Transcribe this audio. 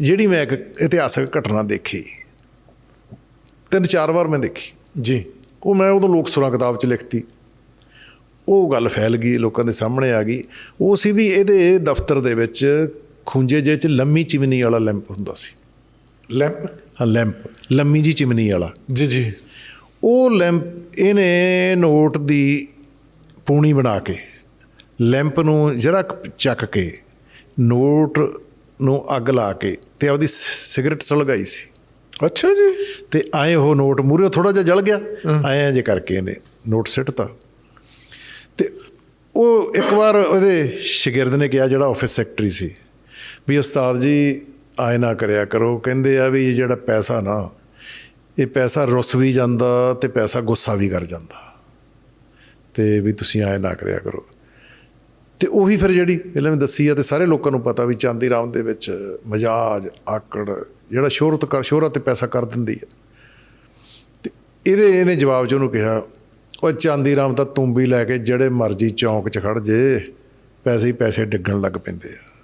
ਜਿਹੜੀ ਮੈਂ ਇੱਕ ਇਤਿਹਾਸਕ ਘਟਨਾ ਦੇਖੀ ਤਿੰਨ ਚਾਰ ਵਾਰ ਮੈਂ ਦੇਖੀ। ਜੀ। ਉਹ ਮੈਂ ਉਦੋਂ ਲੋਕ ਸੁਰਾਂ ਕਿਤਾਬ 'ਚ ਲਿਖਤੀ। ਉਹ ਗੱਲ ਫੈਲ ਗਈ ਲੋਕਾਂ ਦੇ ਸਾਹਮਣੇ ਆ ਗਈ। ਉਹ ਸੀ ਵੀ ਇਹਦੇ ਦਫ਼ਤਰ ਦੇ ਵਿੱਚ ਖੁੰਝੇ ਜੇ 'ਚ ਲੰਮੀ ਚਿਮਨੀ ਵਾਲਾ ਲੈਂਪ ਹੁੰਦਾ ਸੀ। ਲੈਂਪ? ਹਾਂ ਲੈਂਪ। ਲੰਮੀ ਜੀ ਚਿਮਨੀ ਵਾਲਾ। ਜੀ ਜੀ। ਉਹ ਲੈਂਪ ਇਹਨੇ ਨੋਟ ਦੀ ਪੂਣੀ ਬਣਾ ਕੇ ਲੈਂਪ ਨੂੰ ਜਰਾ ਚੱਕ ਕੇ ਨੋਟ ਨੂੰ ਅੱਗ ਲਾ ਕੇ ਤੇ ਆਪਦੀ ਸ- ਸਿਗਰਟ ਸਲਗਾਈ ਸੀ। ਅੱਛਾ ਜੀ। ਤੇ ਆਏ ਉਹ ਨੋਟ ਮੂਰੇ ਥੋੜਾ ਜਿਹਾ ਜਲ ਗਿਆ। ਆਏ ਜੇ ਕਰਕੇ ਇਹਨੇ ਨੋਟ ਸਿੱਟਤਾ। ਤੇ ਉਹ ਇੱਕ ਵਾਰ ਉਹਦੇ ਸ਼ਾਗਿਰਦ ਨੇ ਕਿਹਾ ਜਿਹੜਾ ਆਫਿਸ ਸੈਕਟਰੀ ਸੀ ਵੀ ਉਸਤਾਦ ਜੀ ਆਏ ਨਾ ਕਰਿਆ ਕਰੋ। ਕਹਿੰਦੇ ਆ ਵੀ ਜਿਹੜਾ ਪੈਸਾ ਨਾ ਇਹ ਪੈਸਾ ਰੁੱਸ ਵੀ ਜਾਂਦਾ ਤੇ ਪੈਸਾ ਗੁੱਸਾ ਵੀ ਕਰ ਜਾਂਦਾ। ਤੇ ਵੀ ਤੁਸੀਂ ਆਏ ਨਾ ਕਰਿਆ ਕਰੋ। ਤੇ ਉਹੀ ਫਿਰ ਜਿਹੜੀ ਫਿਲਮ ਦੱਸੀ ਆ ਤੇ ਸਾਰੇ ਲੋਕਾਂ ਨੂੰ ਪਤਾ ਵੀ ਚਾਂਦੀ ਰਾਮ ਦੇ ਵਿੱਚ ਮਜਾਜ, ਆਕੜ ਜਿਹੜਾ ਸ਼ੋਹਰਤ ਕਰ, ਸ਼ੋਹਰਤ ਤੇ ਪੈਸਾ ਕਰ ਦਿੰਦੀ ਆ। ਤੇ ਇਹਦੇ, ਇਹਨੇ ਜਵਾਬ ਚ ਉਹਨੂੰ ਕਿਹਾ ਉਹ ਚਾਂਦੀ ਰਾਮ ਤਾਂ ਤੂੰ ਵੀ ਲੈ ਕੇ ਜਿਹੜੇ ਮਰਜ਼ੀ ਚੌਂਕ 'ਚ ਖੜ ਜੇ, ਪੈਸੇ ਹੀ ਪੈਸੇ ਡਿੱਗਣ ਲੱਗ ਪੈਂਦੇ ਆ।